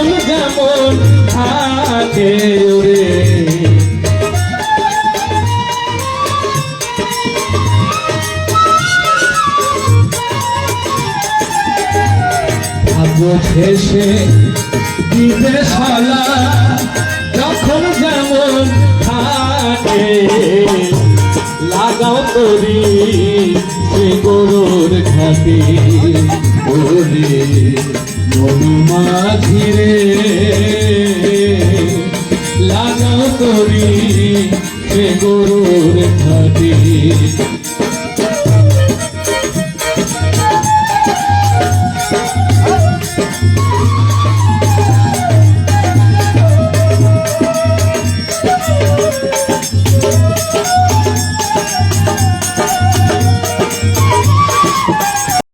যখন যেমন ভেসে দিবে সলা যখন যেমন থাকে। লাগাও তরি সে গরুর মনু মাঝিরে লাগাও তরি সে গরুর ঘাটে